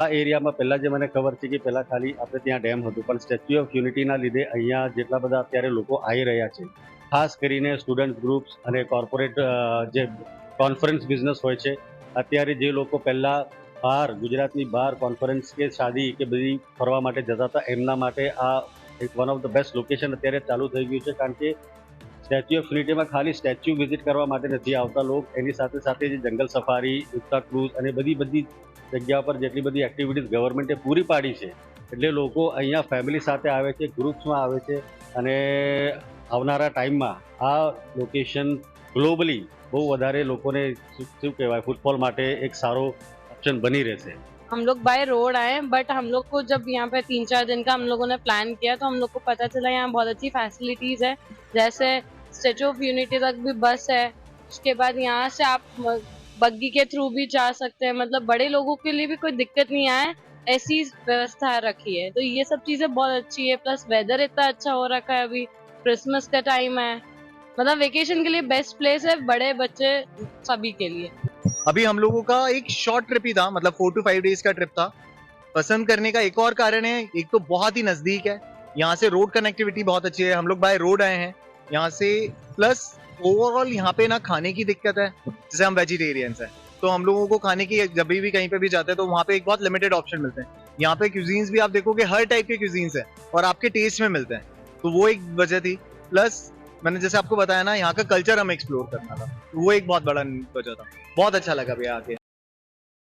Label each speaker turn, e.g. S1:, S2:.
S1: આ એરિયામાં પહેલાં જે મને ખબર છે કે પહેલાં ખાલી આપણે ત્યાં ડેમ હતું, પણ સ્ટેચ્યુ ઓફ યુનિટીના લીધે અહીંયા જેટલા બધા અત્યારે લોકો આવી રહ્યા છે. ખાસ કરીને સ્ટુડન્ટ ગ્રુપ્સ અને કોર્પોરેટ જે કોન્ફરન્સ બિઝનેસ હોય છે, અત્યારે જે લોકો પહેલાં બહાર, ગુજરાતની બહાર કોન્ફરન્સ કે શાદી કે બધી ફરવા માટે જતા હતા, એમના માટે આ એક one of the best location અત્યારે ચાલુ થઈ ગયું છે, કારણ કે સ્ટેચ્યુ ઓફ યુનિટીમાં ખાલી સ્ટેચ્યુ વિઝિટ કરવા માટે નથી આવતા લોકો. એની સાથે સાથે જે જંગલ સફારી ઉત્તા ક્રૂઝ અને બધી બધી જગ્યા પર જેટલી બધી એક્ટિવિટીઝ ગવર્મેન્ટે પૂરી પાડી છે એટલે લોકો અહીંયા ફેમિલી સાથે આવે છે ગ્રુપ્સમાં આવે છે અને આવનારા ટાઈમમાં આ લોકેશન ગ્લોબલી બહુ વધારે લોકોને શું શું કહેવાય ફૂટબોલ માટે એક સારો ઓપ્શન બની રહેશે
S2: हम लोग बाय रोड आए बट हम लोग को जब यहाँ पे तीन चार दिन का हम लोगों ने प्लान किया तो हम लोग को पता चला यहाँ बहुत अच्छी फैसिलिटीज है जैसे स्टेचू ऑफ यूनिटी तक भी बस है उसके बाद यहाँ से आप बग्गी के थ्रू भी जा सकते हैं। मतलब बड़े लोगों के लिए भी कोई दिक्कत नहीं आए, ऐसी व्यवस्था रखी है। तो ये सब चीज़ें बहुत अच्छी है प्लस वेदर इतना अच्छा हो रखा है अभी क्रिसमस का टाइम है। मतलब वेकेशन के लिए बेस्ट प्लेस है बड़े बच्चे सभी के लिए।
S3: अभी हम लोगों का एक शॉर्ट ट्रिप ही था मतलब फोर टू फाइव डेज़ का ट्रिप था। पसंद करने का एक और कारण है, एक तो बहुत ही नज़दीक है। यहाँ से रोड कनेक्टिविटी बहुत अच्छी है, हम लोग बाय रोड आए हैं। यहाँ से प्लस ओवरऑल यहाँ पे ना खाने की दिक्कत है। जैसे हम वेजिटेरियंस हैं तो हम लोगों को खाने की जब भी कहीं पे भी जाते हैं तो वहाँ पे एक बहुत लिमिटेड ऑप्शन मिलते हैं। यहाँ पे क्यूजीन्स भी आप देखोगे, हर टाइप के क्यूजीन्स हैं और आपके टेस्ट में मिलते हैं। तो वो एक वजह थी। प्लस मैंने जैसे आपको बताया ना, यहाँ का कल्चर हमें एक्सप्लोर करना था। वो एक बहुत बड़ा वजह था। बहुत अच्छा लगा भैया आके।